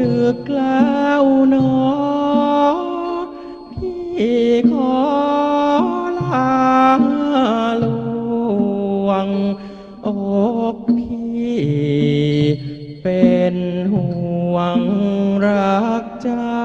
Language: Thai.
ดึกแล้วหนอ พี่ขอลาลวงอกพี่เป็นห่วงรักเจ้า